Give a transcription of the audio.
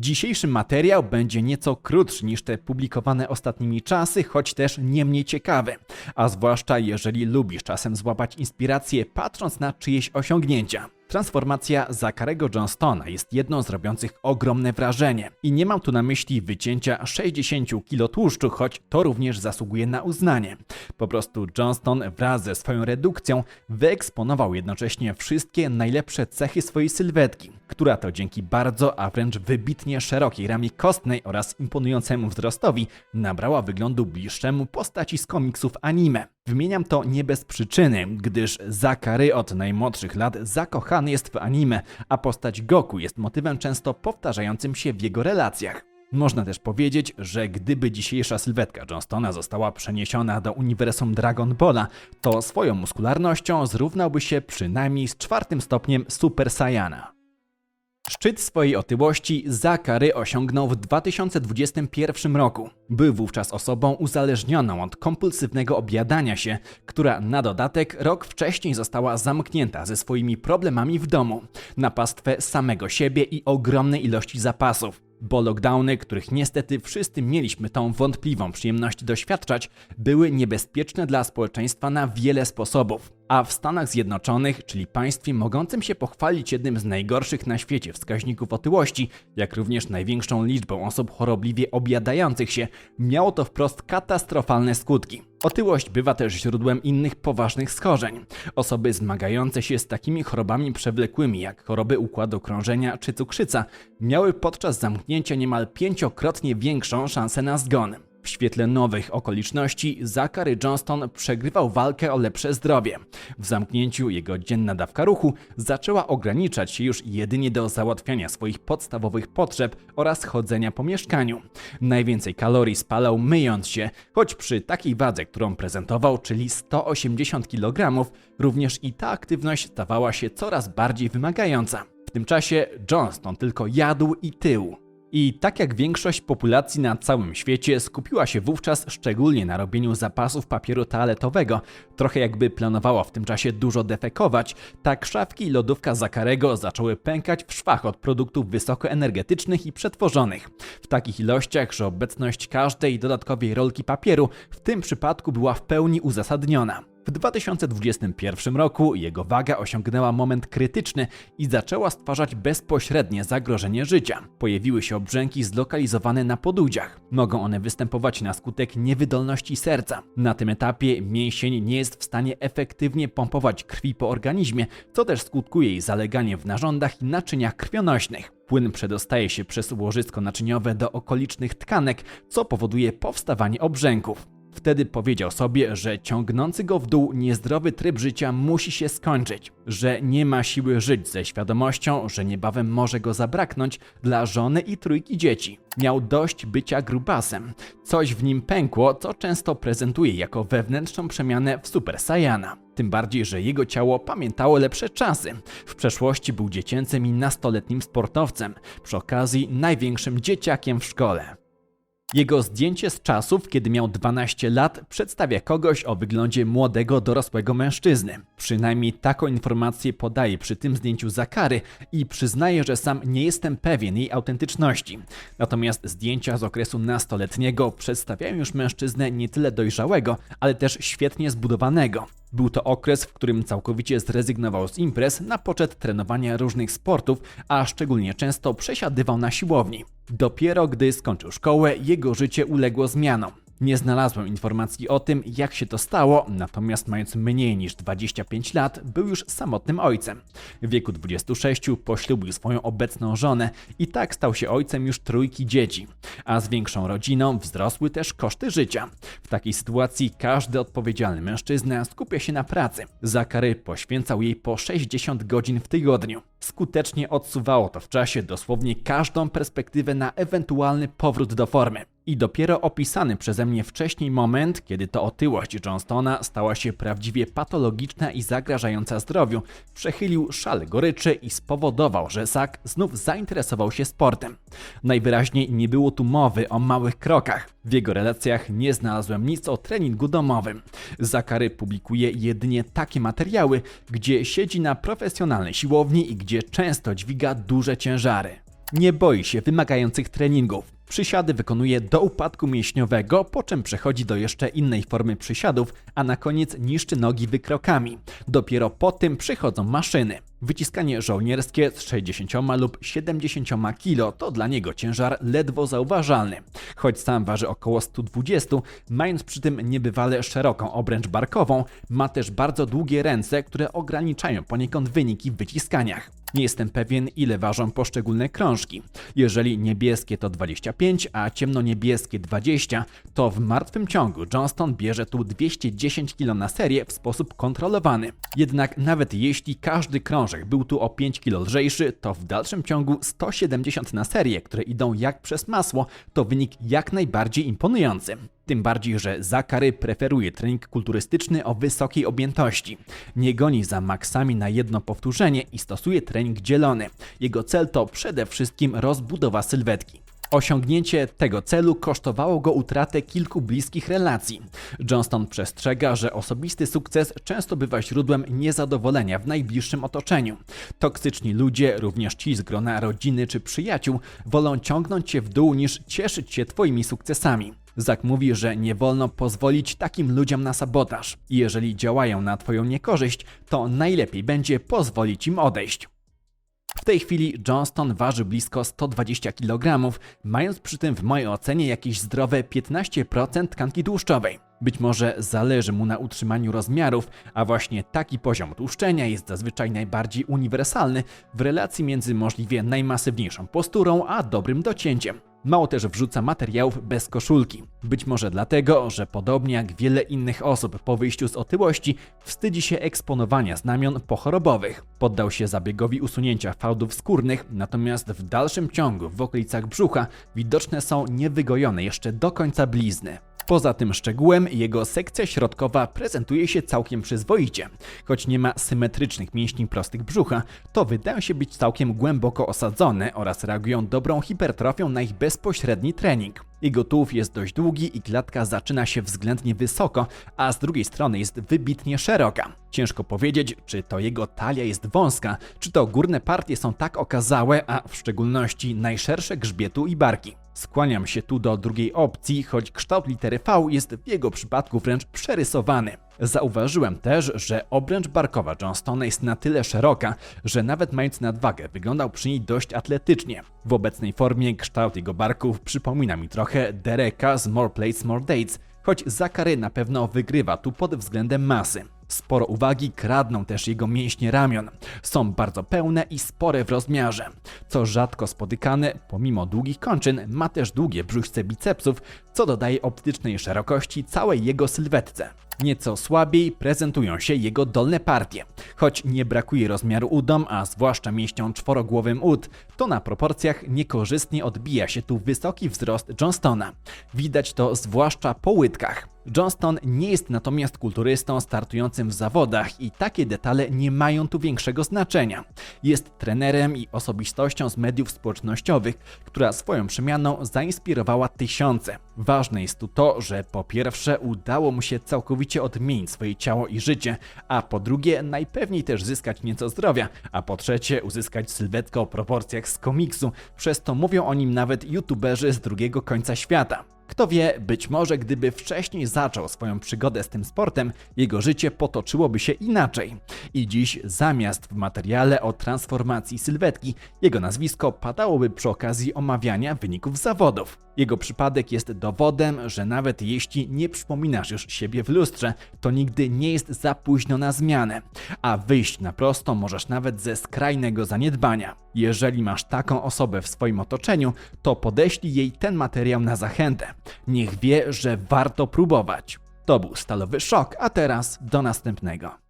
Dzisiejszy materiał będzie nieco krótszy niż te publikowane ostatnimi czasy, choć też nie mniej ciekawy. A zwłaszcza jeżeli lubisz czasem złapać inspirację patrząc na czyjeś osiągnięcia. Transformacja Zakarego Johnstona jest jedną z robiących ogromne wrażenie. I nie mam tu na myśli wycięcia 60 kg tłuszczu, choć to również zasługuje na uznanie. Po prostu Johnston wraz ze swoją redukcją wyeksponował jednocześnie wszystkie najlepsze cechy swojej sylwetki, która to dzięki bardzo, a wręcz wybitnie szerokiej ramie kostnej oraz imponującemu wzrostowi nabrała wyglądu bliższemu postaci z komiksów anime. Wymieniam to nie bez przyczyny, gdyż Zakary od najmłodszych lat zakochany jest w anime, a postać Goku jest motywem często powtarzającym się w jego relacjach. Można też powiedzieć, że gdyby dzisiejsza sylwetka Johnstona została przeniesiona do uniwersum Dragon Balla, to swoją muskularnością zrównałby się przynajmniej z czwartym stopniem Super Saiyana. Szczyt swojej otyłości Zakary osiągnął w 2021 roku. Był wówczas osobą uzależnioną od kompulsywnego objadania się, która na dodatek rok wcześniej została zamknięta ze swoimi problemami w domu, na pastwę samego siebie i ogromnej ilości zapasów. Bo lockdowny, których niestety wszyscy mieliśmy tą wątpliwą przyjemność doświadczać, były niebezpieczne dla społeczeństwa na wiele sposobów. A w Stanach Zjednoczonych, czyli państwie mogącym się pochwalić jednym z najgorszych na świecie wskaźników otyłości, jak również największą liczbą osób chorobliwie objadających się, miało to wprost katastrofalne skutki. Otyłość bywa też źródłem innych poważnych schorzeń. Osoby zmagające się z takimi chorobami przewlekłymi jak choroby układu krążenia czy cukrzyca miały podczas zamknięcia niemal pięciokrotnie większą szansę na zgon. Świetle nowych okoliczności Zachary Johnston przegrywał walkę o lepsze zdrowie. W zamknięciu jego dzienna dawka ruchu zaczęła ograniczać się już jedynie do załatwiania swoich podstawowych potrzeb oraz chodzenia po mieszkaniu. Najwięcej kalorii spalał myjąc się, choć przy takiej wadze, którą prezentował, czyli 180 kg, również i ta aktywność stawała się coraz bardziej wymagająca. W tym czasie Johnston tylko jadł i tył. I tak jak większość populacji na całym świecie skupiła się wówczas szczególnie na robieniu zapasów papieru toaletowego, trochę jakby planowała w tym czasie dużo defekować, tak szafki i lodówka Zakarego zaczęły pękać w szwach od produktów wysokoenergetycznych i przetworzonych. W takich ilościach, że obecność każdej dodatkowej rolki papieru w tym przypadku była w pełni uzasadniona. W 2021 roku jego waga osiągnęła moment krytyczny i zaczęła stwarzać bezpośrednie zagrożenie życia. Pojawiły się obrzęki zlokalizowane na podudziach. Mogą one występować na skutek niewydolności serca. Na tym etapie mięsień nie jest w stanie efektywnie pompować krwi po organizmie, co też skutkuje jej zaleganiem w narządach i naczyniach krwionośnych. Płyn przedostaje się przez łożysko naczyniowe do okolicznych tkanek, co powoduje powstawanie obrzęków. Wtedy powiedział sobie, że ciągnący go w dół niezdrowy tryb życia musi się skończyć, że nie ma siły żyć ze świadomością, że niebawem może go zabraknąć dla żony i trójki dzieci. Miał dość bycia grubasem. Coś w nim pękło, co często prezentuje jako wewnętrzną przemianę w Super Saiyana. Tym bardziej, że jego ciało pamiętało lepsze czasy. W przeszłości był dziecięcym i nastoletnim sportowcem, przy okazji największym dzieciakiem w szkole. Jego zdjęcie z czasów, kiedy miał 12 lat, przedstawia kogoś o wyglądzie młodego, dorosłego mężczyzny. Przynajmniej taką informację podaje przy tym zdjęciu Zakary i przyznaje, że sam nie jestem pewien jej autentyczności. Natomiast zdjęcia z okresu nastoletniego przedstawiają już mężczyznę nie tyle dojrzałego, ale też świetnie zbudowanego. Był to okres, w którym całkowicie zrezygnował z imprez na poczet trenowania różnych sportów, a szczególnie często przesiadywał na siłowni. Dopiero gdy skończył szkołę, jego życie uległo zmianom. Nie znalazłem informacji o tym, jak się to stało, natomiast mając mniej niż 25 lat, był już samotnym ojcem. W wieku 26 poślubił swoją obecną żonę i tak stał się ojcem już trójki dzieci. A z większą rodziną wzrosły też koszty życia. W takiej sytuacji każdy odpowiedzialny mężczyzna skupia się na pracy. Zakary poświęcał jej po 60 godzin w tygodniu. Skutecznie odsuwało to w czasie dosłownie każdą perspektywę na ewentualny powrót do formy. I dopiero opisany przeze mnie wcześniej moment, kiedy to otyłość Johnstona stała się prawdziwie patologiczna i zagrażająca zdrowiu, przechylił szal goryczy i spowodował, że Zack znów zainteresował się sportem. Najwyraźniej nie było tu mowy o małych krokach. W jego relacjach nie znalazłem nic o treningu domowym. Zakary publikuje jedynie takie materiały, gdzie siedzi na profesjonalnej siłowni i gdzie często dźwiga duże ciężary. Nie boi się wymagających treningów. Przysiady wykonuje do upadku mięśniowego, po czym przechodzi do jeszcze innej formy przysiadów, a na koniec niszczy nogi wykrokami. Dopiero po tym przychodzą maszyny. Wyciskanie żołnierskie z 60 lub 70 kg to dla niego ciężar ledwo zauważalny. Choć sam waży około 120, mając przy tym niebywale szeroką obręcz barkową, ma też bardzo długie ręce, które ograniczają poniekąd wyniki w wyciskaniach. Nie jestem pewien, ile ważą poszczególne krążki. Jeżeli niebieskie to 25, a ciemnoniebieskie 20, to w martwym ciągu Johnston bierze tu 210 kg na serię w sposób kontrolowany. Jednak nawet jeśli każdy krążek był tu o 5 kg lżejszy, to w dalszym ciągu 170 na serię, które idą jak przez masło, to wynik jak najbardziej imponujący. Tym bardziej, że Zakary preferuje trening kulturystyczny o wysokiej objętości. Nie goni za maksami na jedno powtórzenie i stosuje trening dzielony. Jego cel to przede wszystkim rozbudowa sylwetki. Osiągnięcie tego celu kosztowało go utratę kilku bliskich relacji. Johnston przestrzega, że osobisty sukces często bywa źródłem niezadowolenia w najbliższym otoczeniu. Toksyczni ludzie, również ci z grona rodziny czy przyjaciół, wolą ciągnąć cię w dół niż cieszyć się twoimi sukcesami. Zak mówi, że nie wolno pozwolić takim ludziom na sabotaż. Jeżeli działają na twoją niekorzyść, to najlepiej będzie pozwolić im odejść. W tej chwili Johnston waży blisko 120 kg, mając przy tym w mojej ocenie jakieś zdrowe 15% tkanki tłuszczowej. Być może zależy mu na utrzymaniu rozmiarów, a właśnie taki poziom tłuszczenia jest zazwyczaj najbardziej uniwersalny w relacji między możliwie najmasywniejszą posturą a dobrym docięciem. Mało też wrzuca materiałów bez koszulki. Być może dlatego, że podobnie jak wiele innych osób po wyjściu z otyłości, wstydzi się eksponowania znamion pochorobowych. Poddał się zabiegowi usunięcia fałdów skórnych, natomiast w dalszym ciągu w okolicach brzucha widoczne są niewygojone jeszcze do końca blizny. Poza tym szczegółem, jego sekcja środkowa prezentuje się całkiem przyzwoicie. Choć nie ma symetrycznych mięśni prostych brzucha, to wydają się być całkiem głęboko osadzone oraz reagują dobrą hipertrofią na ich bezpośredni trening. Jego tułów jest dość długi i klatka zaczyna się względnie wysoko, a z drugiej strony jest wybitnie szeroka. Ciężko powiedzieć, czy to jego talia jest wąska, czy to górne partie są tak okazałe, a w szczególności najszersze grzbietu i barki. Skłaniam się tu do drugiej opcji, choć kształt litery V jest w jego przypadku wręcz przerysowany. Zauważyłem też, że obręcz barkowa Johnstona jest na tyle szeroka, że nawet mając nadwagę wyglądał przy niej dość atletycznie. W obecnej formie kształt jego barków przypomina mi trochę Dereka z More Plates More Dates, choć Zakary na pewno wygrywa tu pod względem masy. Sporo uwagi kradną też jego mięśnie ramion. Są bardzo pełne i spore w rozmiarze. Co rzadko spotykane, pomimo długich kończyn, ma też długie brzuszce bicepsów, co dodaje optycznej szerokości całej jego sylwetce. Nieco słabiej prezentują się jego dolne partie. Choć nie brakuje rozmiaru udom, a zwłaszcza mięśniom czworogłowym ud, to na proporcjach niekorzystnie odbija się tu wysoki wzrost Johnstona. Widać to zwłaszcza po łydkach. Johnston nie jest natomiast kulturystą startującym w zawodach i takie detale nie mają tu większego znaczenia. Jest trenerem i osobistością z mediów społecznościowych, która swoją przemianą zainspirowała tysiące. Ważne jest tu to, że po pierwsze udało mu się całkowicie odmienić swoje ciało i życie, a po drugie najpewniej też zyskać nieco zdrowia, a po trzecie uzyskać sylwetkę o proporcjach z komiksu, przez to mówią o nim nawet youtuberzy z drugiego końca świata. Kto wie, być może gdyby wcześniej zaczął swoją przygodę z tym sportem, jego życie potoczyłoby się inaczej. I dziś zamiast w materiale o transformacji sylwetki, jego nazwisko padałoby przy okazji omawiania wyników zawodów. Jego przypadek jest dowodem, że nawet jeśli nie przypominasz już siebie w lustrze, to nigdy nie jest za późno na zmianę, a wyjść na prosto możesz nawet ze skrajnego zaniedbania. Jeżeli masz taką osobę w swoim otoczeniu, to podeślij jej ten materiał na zachętę. Niech wie, że warto próbować. To był stalowy szok, a teraz do następnego.